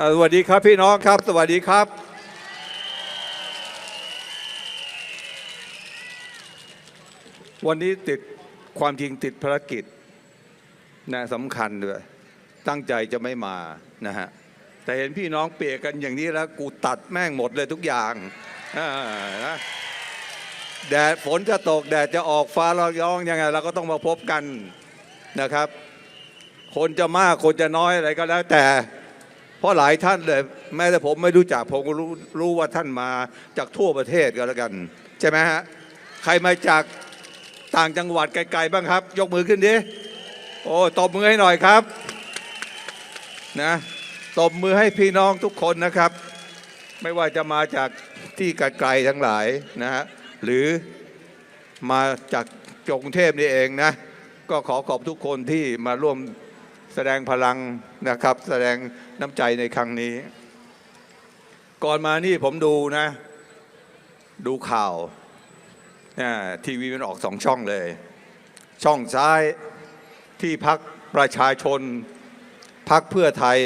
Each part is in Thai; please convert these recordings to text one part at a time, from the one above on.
สวัสดีครับพี่น้องครับ สวัสดีครับ วันนี้ติดความจริงติดภารกิจนะสำคัญด้วยตั้งใจจะไม่มานะฮะแต่เห็นพี่น้องเปียกกันอย่างนี้แล้วกูตัดแม่งหมดเลยทุกอย่างนะแดดฝนจะตกแดดจะออกฟ้าร้องย้องยังไงเราก็ต้องมาพบกันนะครับ คนจะมากคนจะน้อยอะไรก็แล้วแต่ เพราะหลายท่านเลยแม้แต่ผมไม่รู้จักผมก็รู้รู้ว่าท่านมาจากทั่วประเทศก็แล้วกัน ใช่ไหมฮะใครมาจากต่างจังหวัดไกลๆบ้างครับ ยกมือขึ้นดิโอ้ตบมือให้หน่อยครับนะตบมือให้พี่น้องทุกคนนะครับ ไม่ว่าจะมาจากที่ไกลๆทั้งหลายนะฮะหรือมาจากกรุงเทพนี่เองนะก็ขอขอบทุกคนที่มาร่วมแสดงพลังนะครับ แสดง น้ำใจในครั้งนี้ ก่อนมานี่ผมดูนะ ดูข่าวนะทีวีมันออกสองช่องเลย ช่องซ้ายที่พักประชาชนพักเพื่อไทย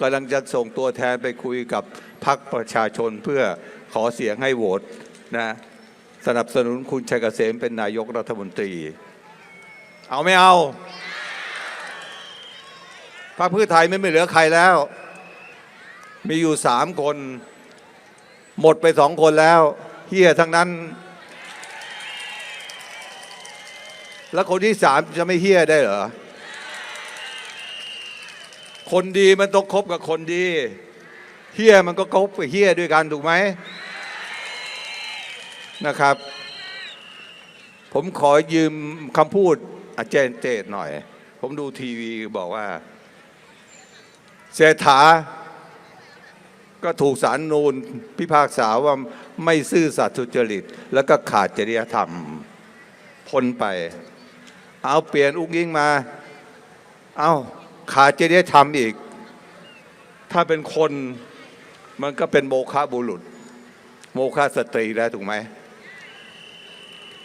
กำลังจะส่งตัวแทนไปคุยกับพักประชาชนเพื่อขอเสียงให้โหวตนะสนับสนุนคุณชัยเกษมเป็นนายกรัฐมนตรี เอาไม่เอา พรรคเพื่อไทยไม่เหลือใครแล้ว มีอยู่สามคน หมดไปสองคนแล้วเฮียทั้งนั้น แล้วคนที่สามจะไม่เฮียได้เหรอ คนดีมันต้องคบกับคนดีเฮียมันก็คบกับเฮียด้วยกันถูกไหมนะครับ ผมขอยืมคำพูดอาจารย์เจตหน่อย ผมดูทีวีบอกว่า เศรษฐา ก็ถูกสารนูนพิพากษาว่าไม่ซื่อสัตย์สุจริต แล้วก็ขาดจริยธรรมพ้นไป เอาเปลี่ยนอุ้งยิ่งมา เอาขาดจริยธรรมอีก ถ้าเป็นคนมันก็เป็นโมฆะบุรุษ โมฆะสตรีแล้วถูกไหม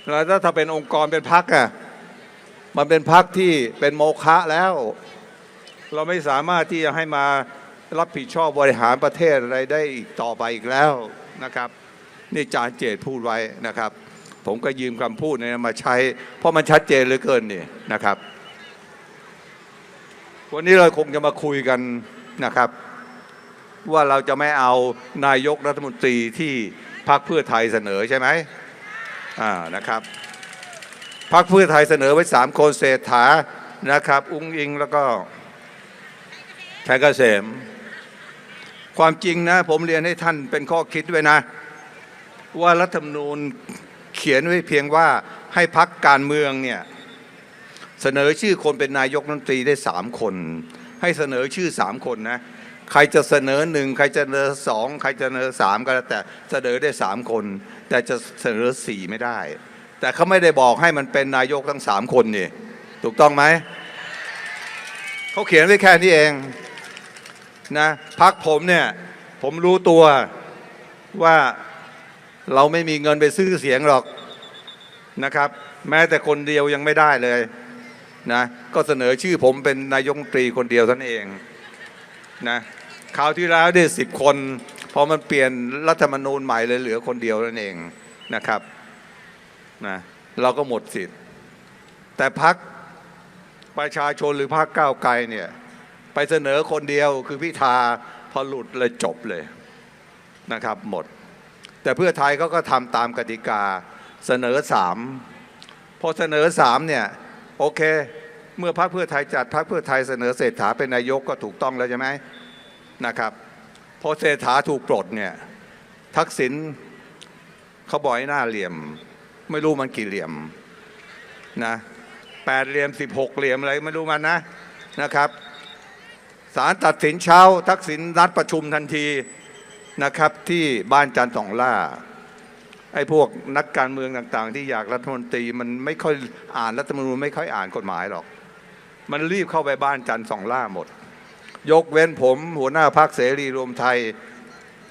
แล้วถ้าเป็นองค์กรเป็นพักอะมันเป็นพักที่เป็นโมฆะแล้ว เราไม่สามารถที่จะให้มารับผิดชอบบริหารประเทศอะไรได้อีกต่อไปอีกแล้วนะครับ นี่จานเจตพูดไว้นะครับ ผมก็ยืมคำพูดนี้มาใช้ เพราะมันชัดเจนเหลือเกินนี่นะครับ วันนี้เราคงจะมาคุยกันนะครับ ว่าเราจะไม่เอานายกรัฐมนตรีที่พรรคเพื่อไทยเสนอใช่ไหมอ่านะครับพรรคเพื่อไทยเสนอไว้สามคนเศรษฐานะครับ อุ้งอิงแล้วก็ ชัยเกษม ความจริงนะ ผมเรียนให้ท่านเป็นข้อคิดไว้นะ ว่ารัฐธรรมนูญเขียนไว้เพียงว่าให้พักการเมืองเนี่ย เสนอชื่อคนเป็นนายกรัฐมนตรีได้สามคน ให้เสนอชื่อสามคนนะ ใครจะเสนอหนึ่งใครจะเสนอสองใครจะเสนอสามก็แล้วแต่เสนอได้สามคน แต่จะเสนอสี่ไม่ได้ แต่เขาไม่ได้บอกให้มันเป็นนายกทั้งสามคนนี่ถูกต้องไหมเขาเขียนไว้แค่นี้เอง นะพักผมเนี่ย ผมรู้ตัวว่าเราไม่มีเงินไปซื้อเสียงหรอกนะครับ แม้แต่คนเดียวยังไม่ได้เลยนะก็เสนอชื่อผมเป็นนายกตรีคนเดียวท่านเองนะคราวที่แล้วได้สิบคนพอมันเปลี่ยนรัฐธรรมนูญใหม่เลยเหลือคนเดียวนั่นเองนะครับนะเราก็หมดสิทธิ์ แต่พักประชาชนหรือพักก้าวไกลเนี่ย ไปเสนอคนเดียวคือพิธาพอหลุดเลยจบเลยนะครับหมด แต่เพื่อไทยเขาก็ทำตามกติกาเสนอสามพอเสนอสามเนี่ยโอเค เมื่อพรรคเพื่อไทยจัดพรรคเพื่อไทยเสนอเศรษฐาเป็นนายกก็ถูกต้องแล้วใช่ไหมนะครับพอเศรษฐาถูกปลดเนี่ยทักษิณเขาบอกให้หน้าเหลี่ยม ไม่รู้มันกี่เหลี่ยมนะแปดเหลี่ยมสิบหกเหลี่ยมอะไรไม่รู้มันนะนะครับ ศาลตัดสินเช้า ทักษิณนัดประชุมทันทีนะครับที่บ้านจันทร์สองล่าไอ้พวกนักการเมืองต่าง ๆ ที่อยากรัฐมนตรีมันไม่ค่อยอ่านรัฐธรรมนูญไม่ค่อยอ่านกฎหมายหรอก มันรีบเข้าไปบ้านจันทร์สองล่าหมด ยกเว้นผม หัวหน้าพักเสรีรวมไทย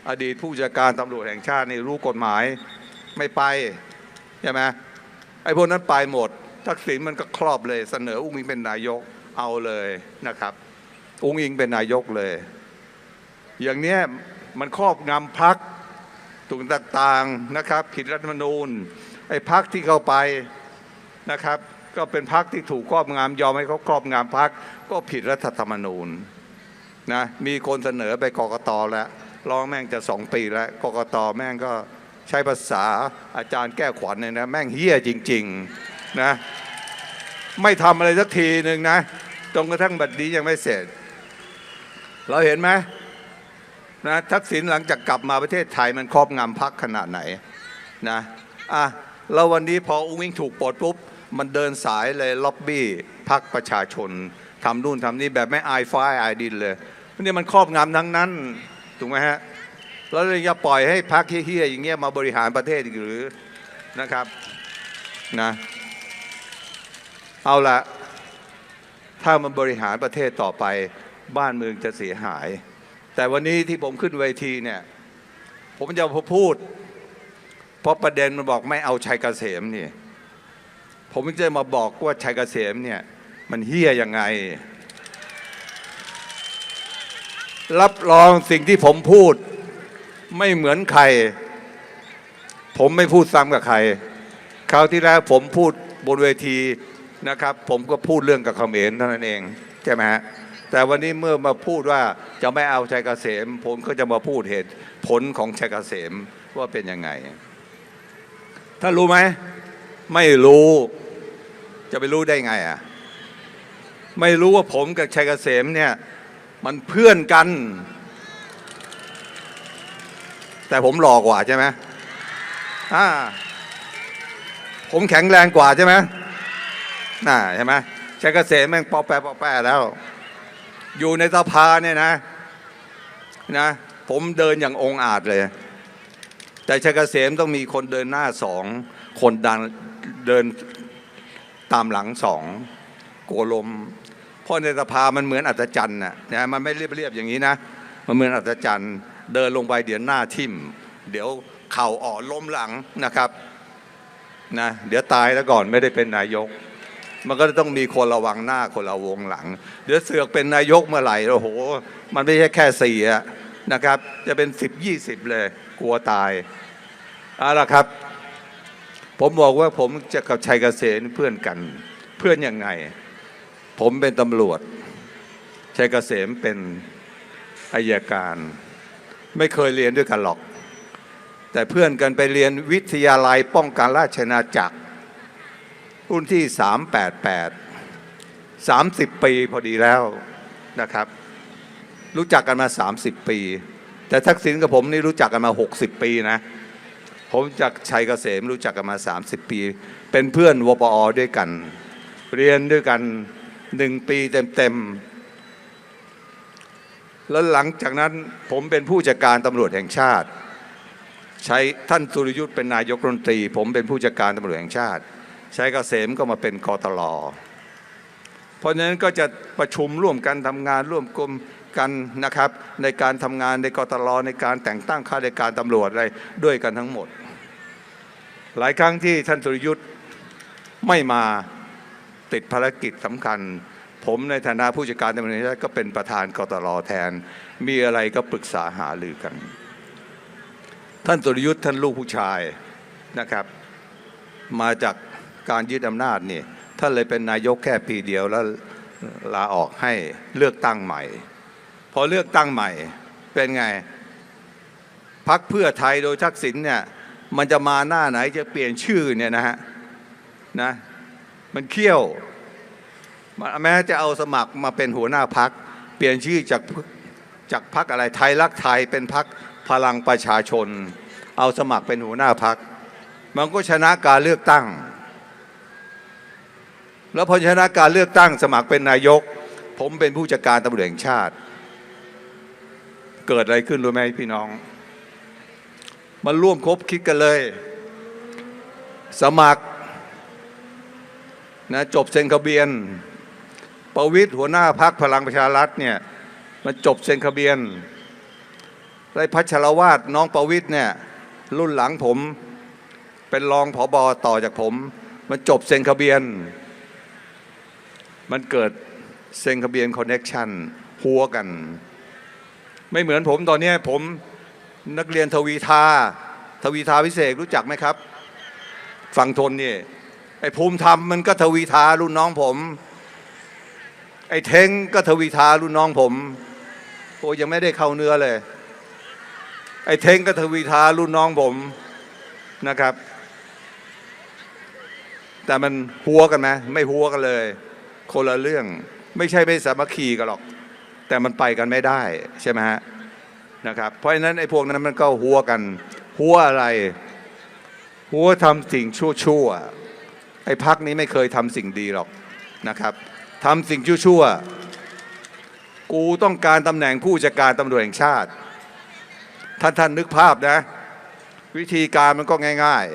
อดีตผู้จัดการตำรวจแห่งชาตินี่รู้กฎหมายไม่ไปใช่ไหมไอ้พวกนั้นไปหมด ทักษิณมันก็ครอบเลยเสนออุ้งอิงเป็นนายกเอาเลยนะครับ อุ้งอิงเป็นนายกเลย อย่างเนี้ยมันครอบงำพักตุงต่างๆนะครับ ผิดรัฐธรรมนูญไอ้พักที่เข้าไปนะครับ ก็เป็นพักที่ถูกครอบงำยอมให้เขาครอบงำพักก็ผิดรัฐธรรมนูญนะมีคนเสนอไปกกตแล้วร้องแม่งจะสองปีแล้วกกตแม่งก็ใช้ภาษาอาจารย์แก้ขวัญเนี่ยนะแม่งเฮี้ยจริงๆนะไม่ทำอะไรสักทีหนึ่งนะจนกระทั่งบัดนี้ยังไม่เสร็จ เราเห็นไหมนะทักษิณหลังจากกลับมาประเทศไทยมันครอบงำพักขนาดไหนนะอะแล้ววันนี้พออุ้งอิงถูกปลดปุ๊บมันเดินสายเลยล็อบบี้พักประชาชนทำนู่นทำนี่แบบไม่อายฟ้าอายดินเลยนี่มันครอบงำทั้งนั้นถูกไหมฮะแล้วเราจะปล่อยให้พักเฮี้ยๆอย่างเงี้ยมาบริหารประเทศอีกหรือนะครับนะเอาละถ้ามันบริหารประเทศต่อไป บ้านเมืองจะเสียหาย แต่วันนี้ที่ผมขึ้นเวทีเนี่ย ผมจะพูด เพราะประเด็นมันบอกไม่เอาชัยเกษมนี่ ผมจะมาบอกว่าชัยเกษมเนี่ยมันเฮี้ยยังไง รับรองสิ่งที่ผมพูด ไม่เหมือนใคร ผมไม่พูดซ้ำกับใคร คราวที่แล้วผมพูดบนเวทีนะครับ ผมก็พูดเรื่องกับเขมรเท่านั้นเอง ใช่ไหมฮะ แต่วันนี้เมื่อมาพูดว่าจะไม่เอาชัยเกษมผมก็จะมาพูดเหตุผลของชัยเกษมว่าเป็นยังไงท่านรู้ไหมไม่รู้จะไปรู้ได้ไงอะไม่รู้ว่าผมกับชัยเกษมเนี่ยมันเพื่อนกัน แต่ผมหลอกกว่าใช่ไหมอ่าผมแข็งแรงกว่าใช่ไหมน่าใช่ไหมชัยเกษมแม่งปอแปะปอแปะแล้ว อยู่ในสภาเนี่ยนะนะ ผมเดินอย่างองอาจเลย แต่ชัยเกษมต้องมีคนเดินหน้าสองคนดันเดินตามหลังสองโกลมเพราะในสภามันเหมือนอัศจรรย์นะนะมันไม่เรียบๆอย่างนี้นะมันเหมือนอัศจรรย์ เดินลงไปเดี๋ยวหน้าทิ่ม เดี๋ยวเข่าอ่อนล้มหลังนะครับนะเดี๋ยวตายแล้วก่อนไม่ได้เป็นนายก มันก็ต้องมีคนระวังหน้าคนระวงหลัง เดี๋ยวเสือกเป็นนายกเมื่อไหร่โอ้โห มันไม่ใช่แค่สี่นะครับ จะเป็นสิบยี่สิบเลยกลัวตายเอาละครับ ผมบอกว่าผมจะกับชัยเกษมเพื่อนกัน เพื่อนยังไง ผมเป็นตำรวจ ชัยเกษมเป็นอายการ ไม่เคยเรียนด้วยกันหรอก แต่เพื่อนกันไปเรียนวิทยาลัยป้องกันราชนาจักร รุ่นที่ 388 30 ปีพอดีแล้วนะครับ รู้จักกันมา 30 ปี แต่ทักษิณกับผมนี่รู้จักกันมา 60 ปีนะ ผมจากชัยเกษมรู้จักกันมา 30 ปี เป็นเพื่อนวปอด้วยกัน เรียนด้วยกันหนึ่งปีเต็มๆ แล้วหลังจากนั้นผมเป็นผู้จัดการตำรวจแห่งชาติ ใช้ท่านสุริยุทธ์เป็นนายกรัฐมนตรี ผมเป็นผู้จัดการตำรวจแห่งชาติ ใช้เกษมก็มาเป็นกตลเพราะฉะนั้นก็จะประชุมร่วมกันทำงานร่วมกลมกันนะครับในการทำงานในกตลในการแต่งตั้งข้าราชการตำรวจอะไรด้วยกันทั้งหมด หลายครั้งที่ท่านสุรยุทธ์ไม่มาติดภารกิจสำคัญ ผมในฐานะผู้จัดการตำรวจแห่งชาติก็เป็นประธานกตลแทน มีอะไรก็ปรึกษาหารือกัน ท่านสุรยุทธ์ท่านลูกผู้ชายนะครับ มาจาก การยึดอำนาจนี่ท่านเลยเป็นนายกแค่ปีเดียวแล้วลาออกให้เลือกตั้งใหม่ พอเลือกตั้งใหม่เป็นไงพักเพื่อไทยโดยทักษิณเนี่ยมันจะมาหน้าไหนจะเปลี่ยนชื่อเนี่ยนะฮะนะมันเคี่ยวแม้จะเอาสมัครมาเป็นหัวหน้าพัก เปลี่ยนชื่อจากจากพักอะไรไทยรักไทยเป็นพักพลังประชาชน เอาสมัครเป็นหัวหน้าพัก มันก็ชนะการเลือกตั้ง แล้วพอชนะการเลือกตั้งสมัครเป็นนายก ผมเป็นผู้จัดการตำรวจแห่งชาติ เกิดอะไรขึ้นรู้ไหมพี่น้อง มันร่วมคบคิดกันเลย สมัครนะจบเซ็นทะเบียน ประวิทย์หัวหน้าพักพลังประชารัฐเนี่ยมันจบเซ็นทะเบียนไรพัชรวาดน้องประวิทย์เนี่ยรุ่นหลังผมเป็นรองผอบอต่อจากผม มันจบเซ็นทะเบียน มันเกิดเซ็นทะเบียนคอนเน็กชันหัวกัน ไม่เหมือนผมตอนนี้ผมนักเรียนทวีทาทวีทาวิเศษรู้จักไหมครับ ฝั่งทนนี่ไอ้ภูมิธรรมมันก็ทวีทารุ่นน้องผม ไอ้เท้งก็ทวีทารุ่นน้องผมโอ้ยังไม่ได้เข้าเนื้อเลย ไอ้เท้งก็ทวีทารุ่นน้องผมนะครับ แต่มันหัวกันไหมไม่หัวกันเลย คนละเรื่อง ไม่ใช่ไม่สามัคคีกันหรอก แต่มันไปกันไม่ได้ใช่ไหมฮะนะครับเพราะฉะนั้นไอ้พวกนั้นมันก็หัวกันหัวอะไร หัวทำสิ่งชั่วๆไอ้พักนี้ไม่เคยทำสิ่งดีหรอกนะครับทำสิ่งชั่วๆกูต้องการตำแหน่งผู้จัดการตำรวจแห่งชาติ ท่านท่านนึกภาพนะ วิธีการมันก็ง่าย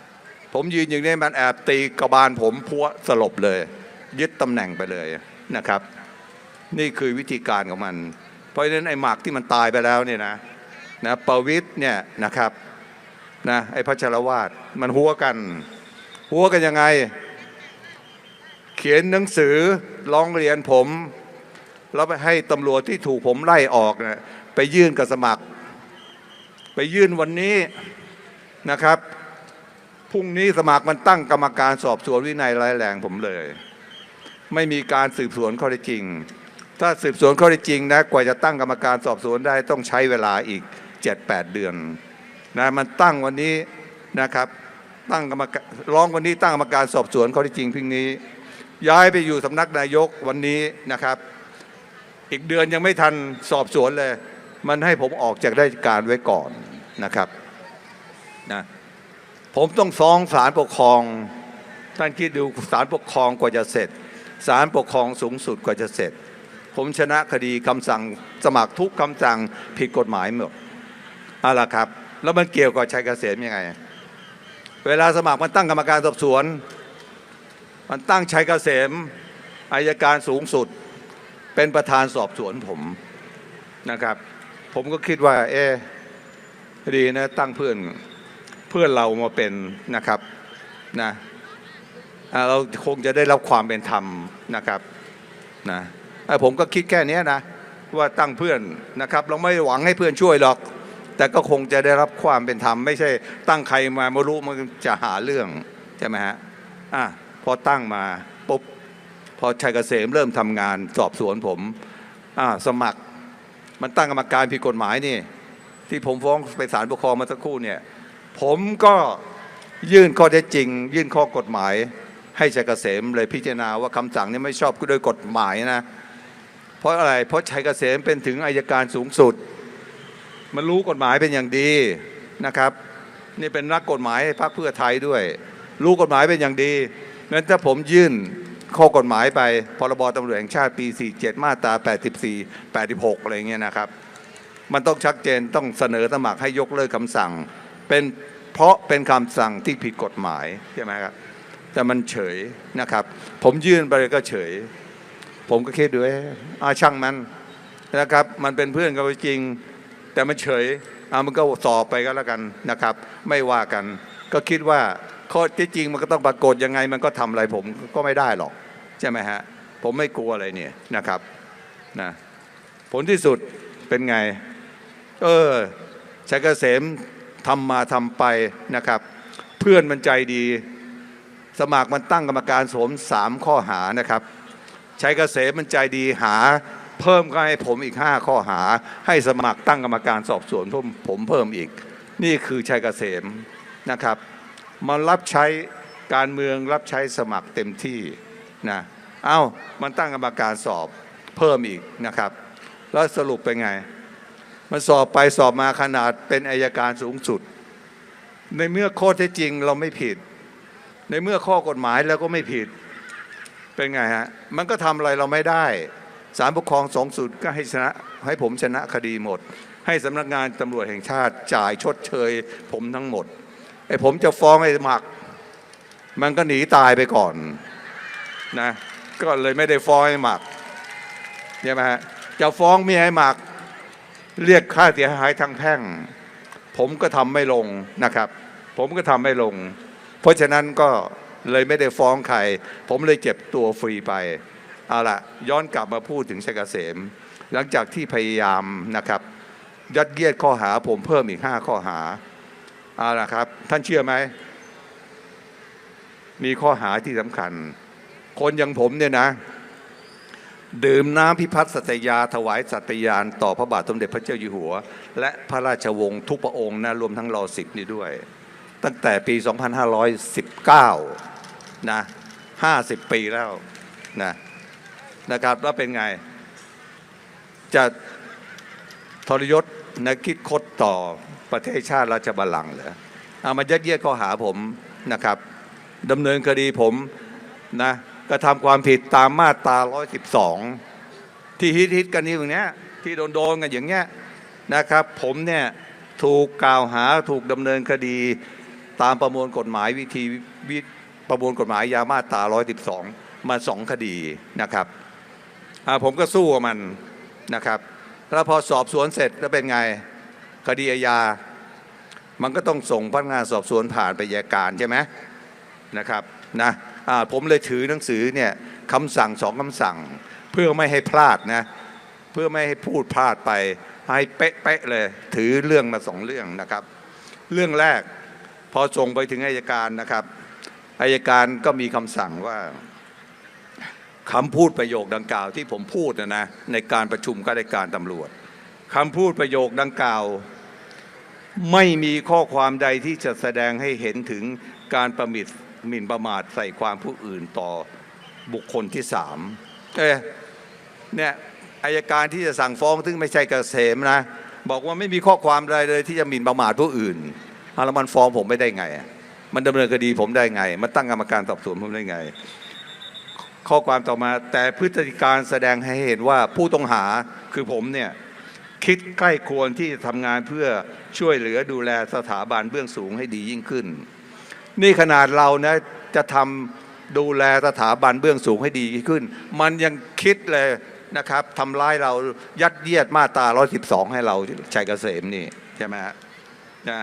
ๆ ผมยืนอยู่นี้มันแอบตีกระบาลผมพัวสลบเลย ยึดตำแหน่งไปเลยนะครับ นี่คือวิธีการของมัน เพราะฉะนั้นไอ้หมากที่มันตายไปแล้วเนี่ยนะนะประวิทย์เนี่ยนะครับนะไอ้พัชรวาดมันหัวกัน หัวกันยังไง เขียนหนังสือร้องเรียนผมแล้วไปให้ตำรวจที่ถูกผมไล่ออกนะไปยื่นกับสมัคร ไปยื่นวันนี้นะครับพรุ่งนี้สมัครมันตั้งกรรมการสอบสวนวินัยร้ายแรงผมเลย ไม่มีการสืบสวนข้อเท็จจริง ถ้าสืบสวนข้อเท็จจริงนะกว่าจะตั้งกรรมการสอบสวนได้ต้องใช้เวลาอีก 7-8 เดือนนะมันตั้งวันนี้นะครับตั้งกรรมการร้องวันนี้ตั้งกรรมการสอบสวนข้อเท็จจริงพรุ่งนี้ ย้ายไปอยู่สำนักนายกวันนี้นะครับ อีกเดือนยังไม่ทันสอบสวนเลย มันให้ผมออกจากราชการไว้ก่อนนะครับนะผมต้องฟ้องศาลปกครองท่านคิดดูศาลปกครองกว่าจะเสร็จ ศาลปกครองสูงสุดกว่าจะเสร็จ ผมชนะคดีคำสั่งสมัครทุกคำสั่งผิดกฎหมายหมดเอาละครับ แล้วมันเกี่ยวกับชัยเกษมยังไง เวลาสมัครมันตั้งกรรมการสอบสวน มันตั้งชัยเกษมอายการสูงสุด เป็นประธานสอบสวนผมนะครับ ผมก็คิดว่า เอ๊ดีนะตั้งเพื่อนเพื่อนเรามาเป็นนะครับนะ เราคงจะได้รับความเป็นธรรมนะครับนะอ่าผมก็คิดแค่นี้นะว่าตั้งเพื่อนนะครับเราไม่หวังให้เพื่อนช่วยหรอก แต่ก็คงจะได้รับความเป็นธรรมไม่ใช่ตั้งใครมาไม่รู้มันจะหาเรื่องใช่ไหมฮะอะพอตั้งมาปุ๊บพอชัยเกษมเริ่มทำงานสอบสวนผมอ่าสมัครมันตั้งกรรมการผิดกฎหมายนี่ ที่ผมฟ้องไปศาลปกครองมาสักครู่เนี่ยผมก็ยื่นข้อเท็จจริง ยื่นข้อกฎหมาย ให้ชัยเกษมเลยพิจารณาว่าคำสั่งนี้ไม่ชอบด้วยกฎหมายนะ เพราะอะไรเพราะชัยเกษมเป็นถึงอายการสูงสุด มันรู้กฎหมายเป็นอย่างดีนะครับ นี่เป็นนักกฎหมายพรรคเพื่อไทยด้วย รู้กฎหมายเป็นอย่างดีนั้นถ้าผมยื่นข้อกฎหมายไปพรบตำรวจแห่งชาติปี 47 มาตรา 84 86 อะไรเงี้ยนะครับ มันต้องชัดเจนต้องเสนอสมัครให้ยกเลิกคำสั่ง เป็นเพราะเป็นคำสั่งที่ผิดกฎหมายใช่ไหมครับ แต่มันเฉยนะครับ ผมยื่นไปก็เฉย ผมก็คิดดูเอ๊ะอาช่างมันนะครับ มันเป็นเพื่อนกันจริง แต่มันเฉยอามันก็สอบไปก็แล้วกันนะครับ ไม่ว่ากัน ก็คิดว่าข้อที่จริงมันก็ต้องปรากฏยังไง มันก็ทำอะไรผมก็ไม่ได้หรอก ใช่ไหมฮะ ผมไม่กลัวอะไรเนี่ยนะครับนะผลที่สุดเป็นไง เออชัยเกษมทำมาทำไปนะครับ เพื่อนมันใจดี สมัครมันตั้งกรรมการสมสามข้อหานะครับชัยเกษมมันใจดีหา เพิ่มก็ให้ผมอีกห้าข้อหา ให้สมัครตั้งกรรมการสอบสวนผมผมเพิ่มอีก นี่คือชัยเกษมนะครับมันรับใช้การเมืองรับใช้สมัครเต็มที่นะเอ้ามันตั้งกรรมการสอบเพิ่มอีกนะครับ แล้วสรุปเป็นไง มันสอบไปสอบมาขนาดเป็นอายการสูงสุด ในเมื่อข้อเท็จจริงเราไม่ผิด ในเมื่อข้อกฎหมายแล้วก็ไม่ผิดเป็นไงฮะมันก็ทำอะไรเราไม่ได้ศาลปกครองสองสุดก็ให้ชนะให้ผมชนะคดีหมด ให้สำนักงานตำรวจแห่งชาติจ่ายชดเชย ผมทั้งหมดไอ้ผมจะฟ้องไอ้หมัก มันก็หนีตายไปก่อนนะก็เลยไม่ได้ฟ้องไอ้หมักใช่ไหมฮะจะฟ้องเมียไอ้หมัก เรียกค่าเสียหายทางแพ่ง ผมก็ทำไม่ลงนะครับ ผมก็ทำไม่ลง เพราะฉะนั้นก็เลยไม่ได้ฟ้องใคร ผมเลยเจ็บตัวฟรีไปเอาละย้อนกลับมาพูดถึงชัยเกษม หลังจากที่พยายามนะครับ ยัดเยียดข้อหาผมเพิ่มอีกห้าข้อหาเอาละครับ ท่านเชื่อไหม มีข้อหาที่สำคัญ คนอย่างผมเนี่ยนะ ดื่มน้ำพิพัฒน์สัตยาถวายสัตยาน ต่อพระบาทสมเด็จพระเจ้าอยู่หัว และพระราชวงศ์ทุกพระองค์นะรวมทั้งรอสิบนี่ด้วย ตั้งแต่ปี 2519 นะ 50 ปีแล้วนะนะครับแล้วเป็นไง จะทรยศนะคิดคดต่อประเทศชาติราชบัลลังก์เหรอเอามายัดเยียดข้อหาผมนะครับดำเนินคดีผมนะกระทำความผิดตามมาตรา 112 ที่ฮิตฮิตกันนี่อย่างเนี้ยที่โดนโดนๆกันอย่างเงี้ยนะครับ ผมเนี่ยถูกกล่าวหาถูกดำเนินคดี ตามประมวลกฎหมายวิธีวิประมวลกฎหมายยามาตรา112 มาสองคดีนะครับผมก็สู้กับมันนะครับแล้วพอสอบสวนเสร็จแล้วเป็นไงคดีอาญา มันก็ต้องส่งพนักงานสอบสวนผ่านไปอัยการใช่ไหมนะครับนะผมเลยถือหนังสือเนี่ยคำสั่งสองคำสั่ง เพื่อไม่ให้พลาดนะเพื่อไม่ให้พูดพลาดไปให้เป๊ะๆเลย ถือเรื่องมาสองเรื่องนะครับ เรื่องแรก พอส่งไปถึงอายการนะครับอายการก็มีคำสั่งว่าคำพูดประโยคดังกล่าวที่ผมพูดนะนะในการประชุมข้าราชการตำรวจคำพูดประโยคดังกล่าว ไม่มีข้อความใดที่จะแสดงให้เห็นถึงการประมิตหมิ่นประมาทใส่ความผู้อื่นต่อบุคคลที่สามเอ๊เนี่ยอายการที่จะสั่งฟ้องซึ่งไม่ใช่เกษมนะ บอกว่าไม่มีข้อความใดเลยที่จะหมิ่นประมาทผู้อื่น เอาแล้วมันฟ้องผมไม่ได้ไง มันดำเนินคดีผมได้ไง มันตั้งกรรมการสอบสวนผมได้ไง ข้อความต่อมาแต่พฤติการแสดงให้เห็นว่าผู้ต้องหาคือผมเนี่ยคิดใกล้ควรที่จะทำงานเพื่อช่วยเหลือดูแลสถาบันเบื้องสูงให้ดียิ่งขึ้น นี่ขนาดเรานะจะทำดูแลสถาบันเบื้องสูงให้ดีขึ้น มันยังคิดเลยนะครับทำร้ายเรายัดเยียดมาตรา112 ให้เราชัยเกษมนี่ใช่ไหมฮะนะ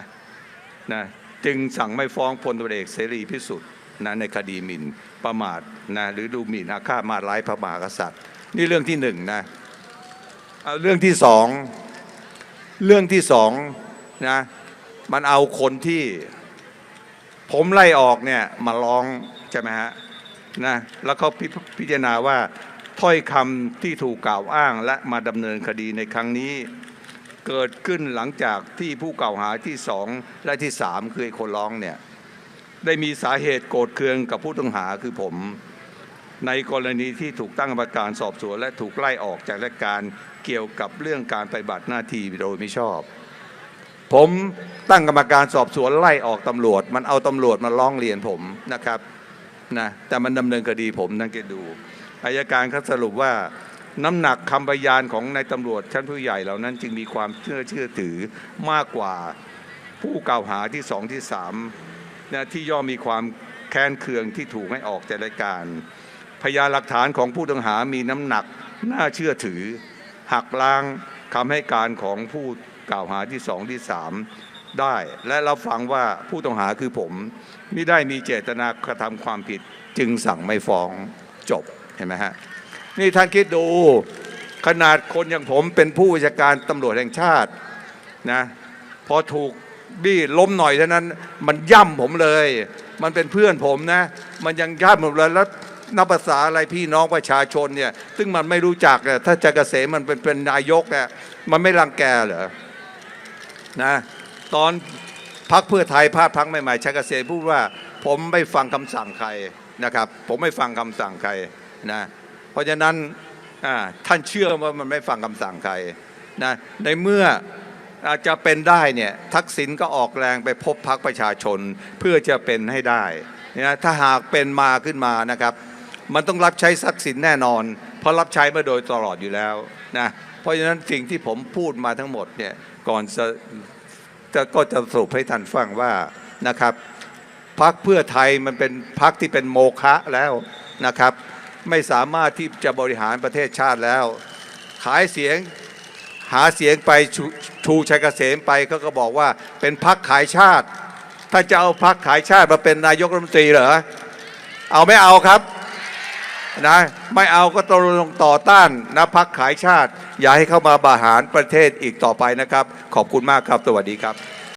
นะจึงสั่งไม่ฟ้องพลตรเอกเสรีพิสุทธิ์นะในคดีหมิ่นประมาทนะหรือดูหมิ่นอาฆาตมาร้ายพระมหากษัตริย์ นี่เรื่องที่หนึ่งนะเอาเรื่องที่สองเรื่องที่สองนะมันเอาคนที่ผมไล่ออกเนี่ยมาร้องใช่ไหมฮะนะแล้วเขาพิพิจารณาว่าถ้อยคำที่ถูกกล่าวอ้างและมาดำเนินคดีในครั้งนี้ เกิดขึ้นหลังจากที่ผู้กล่าวหาที่สองและที่สามคือคนร้องเนี่ยได้มีสาเหตุโกรธเคืองกับผู้ต้องหาคือผม ในกรณีที่ถูกตั้งกรรมการสอบสวน และถูกไล่ออกจากราชการเกี่ยวกับเรื่องการปฏิบัติหน้าที่โดยไม่ชอบ ผมตั้งกรรมการสอบสวนไล่ออกตำรวจ มันเอาตำรวจมาร้องเรียนผมนะครับนะแต่มันดำเนินคดีผมนั่นก็ดูอายการเขาสรุปว่า น้ำหนักคำพยานของนายตำรวจชั้นผู้ใหญ่เหล่านั้นจึงมีความเชื่อเชื่อถือมากกว่าผู้กล่าวหาที่สองที่สามนะที่ย่อมมีความแค้นเคืองที่ถูกให้ออกจากรายการ พยานหลักฐานของผู้ต้องหามีน้ำหนักน่าเชื่อถือ หักล้างคำให้การของผู้กล่าวหาที่สองที่สามได้และเราฟังว่าผู้ต้องหาคือผมไม่ได้มีเจตนากระทำความผิดจึงสั่งไม่ฟ้องจบเห็นไหมฮะ นี่ท่านคิดดู ขนาดคนอย่างผมเป็นผู้บัญชาการตำรวจแห่งชาตินะพอถูกบี้ล้มหน่อยเท่านั้น มันย่ำผมเลย มันเป็นเพื่อนผมนะ มันยังย่ำผมเลยแล้วนับภาษาอะไรพี่น้องประชาชนเนี่ยซึ่งมันไม่รู้จักเนี่ยถ้าจะเกษมมันเป็นเป็นนายกเนี่ยมันไม่รังแกเหรอนะตอนพักเพื่อไทยพาดพักใหม่ๆชัยเกษมพูดว่า ผมไม่ฟังคำสั่งใครนะครับ ผมไม่ฟังคำสั่งใครนะ เพราะฉะนั้นท่านเชื่อว่ามันไม่ฟังคำสั่งใครนะในเมื่ออาจจะเป็นได้เนี่ยทักษิณก็ออกแรงไปพบพักประชาชนเพื่อจะเป็นให้ได้นะถ้าหากเป็นมาขึ้นมานะครับ มันต้องรับใช้ทักษิณแน่นอน เพราะรับใช้มาโดยตลอดอยู่แล้วนะเพราะฉะนั้นสิ่งที่ผมพูดมาทั้งหมดเนี่ยก่อนจะจะก็จะสรุปให้ท่านฟังว่านะครับพักเพื่อไทยมันเป็นพักที่เป็นโมฆะแล้วนะครับ ไม่สามารถที่จะบริหารประเทศชาติแล้ว ขายเสียงหาเสียงไปชชูชัยเกษมไปเขาก็บอกว่าเป็นพักขายชาติ ถ้าจะเอาพักขายชาติมาเป็นนายกรัฐมนตรีเหรอเอาไม่เอาครับนะไม่เอาก็ต้องลงต่อต้านนะพักขายชาติ อย่าให้เข้ามาบาหารประเทศอีกต่อไปนะครับ ขอบคุณมากครับ สวัสดีครับ